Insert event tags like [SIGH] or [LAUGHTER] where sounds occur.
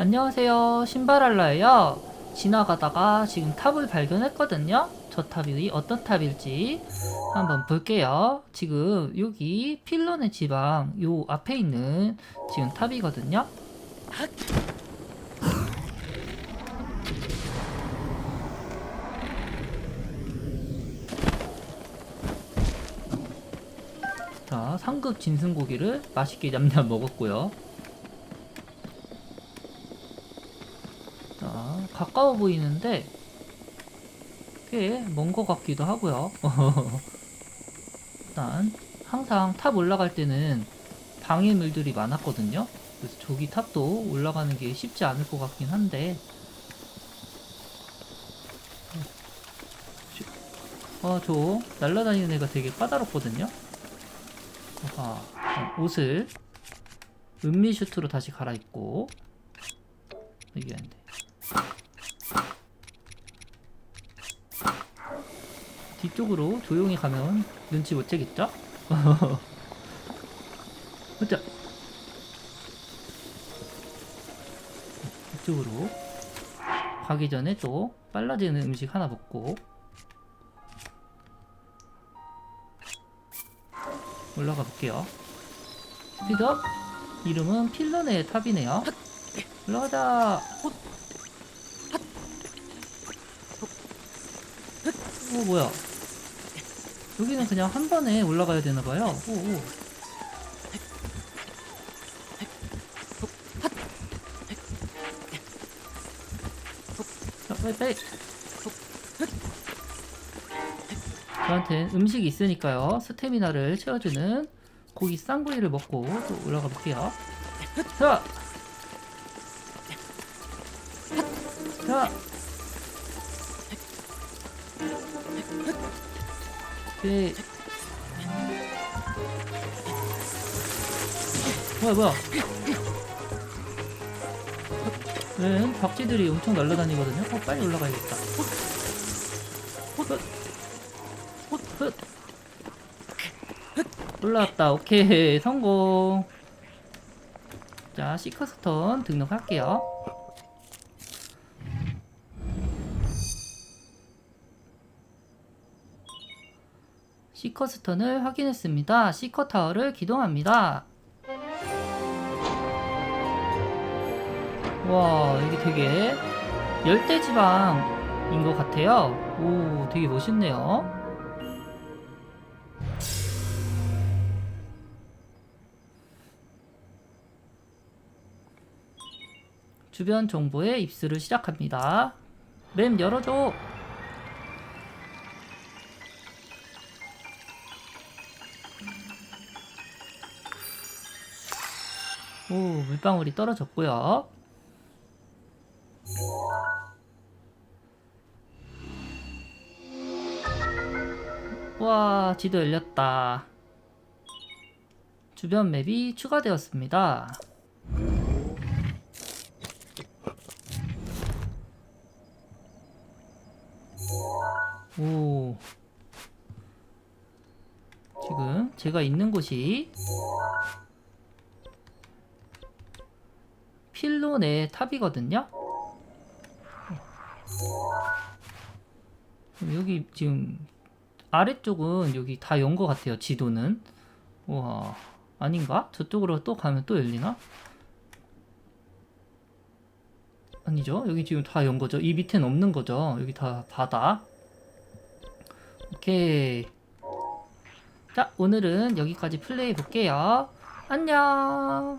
안녕하세요. 신발알라예요. 지나가다가 지금 탑을 발견했거든요. 저 탑이 어떤 탑일지 한번 볼게요. 지금 여기 필론의 지방 요 앞에 있는 지금 탑이거든요. 자, 상급 진승고기를 맛있게 냠냠 먹었고요. 자, 가까워 보이는데 꽤 먼 것 같기도 하고요. [LAUGHS] 일단 항상 탑 올라갈 때는 방해물들이 많았거든요. 그래서 저기 탑도 올라가는 게 쉽지 않을 것 같긴 한데 어, 저 날라다니는 애가 되게 까다롭거든요. 어, 옷을 은미 슈트로 다시 갈아입고 이게 안 돼. 뒤쪽으로 조용히 가면 눈치 못 채겠죠? [LAUGHS] 보자. 이쪽으로 가기 전에 또 빨라지는 음식 하나 먹고 올라가 볼게요. 스피드업 이름은 필런의 탑이네요. 올라가자. 오 뭐야? 여기는 그냥 한 번에 올라가야 되나 봐요. 오, 오. 저한텐 음식이 있으니까요. 스태미나를 채워주는 고기 쌍구이를 먹고 또 올라가 볼게요. 자! 자! 오케이. 뭐야, 뭐야. 네, 박쥐들이 엄청 날아다니거든요. 어, 빨리 올라가야겠다. 올라왔다. 오케이. 성공. 자, 시커스턴 등록할게요. 시커스턴을 확인했습니다. 시커타워를 기동합니다. 와, 이게 되게 열대지방인 것 같아요. 오, 되게 멋있네요. 주변 정보에 입수를 시작합니다. 램 열어줘. 오, 물방울이 떨어졌고요. 와, 지도 열렸다. 주변 맵이 추가되었습니다. 오. 지금 제가 있는 곳이 필론의 탑이거든요. 여기 지금 아래쪽은 여기 다 연 것 같아요. 지도는. 와 아닌가? 저쪽으로 또 가면 또 열리나? 아니죠. 여기 지금 다 연 거죠. 이 밑엔 없는 거죠. 여기 다 바다. 오케이. 자, 오늘은 여기까지 플레이 볼게요. 안녕.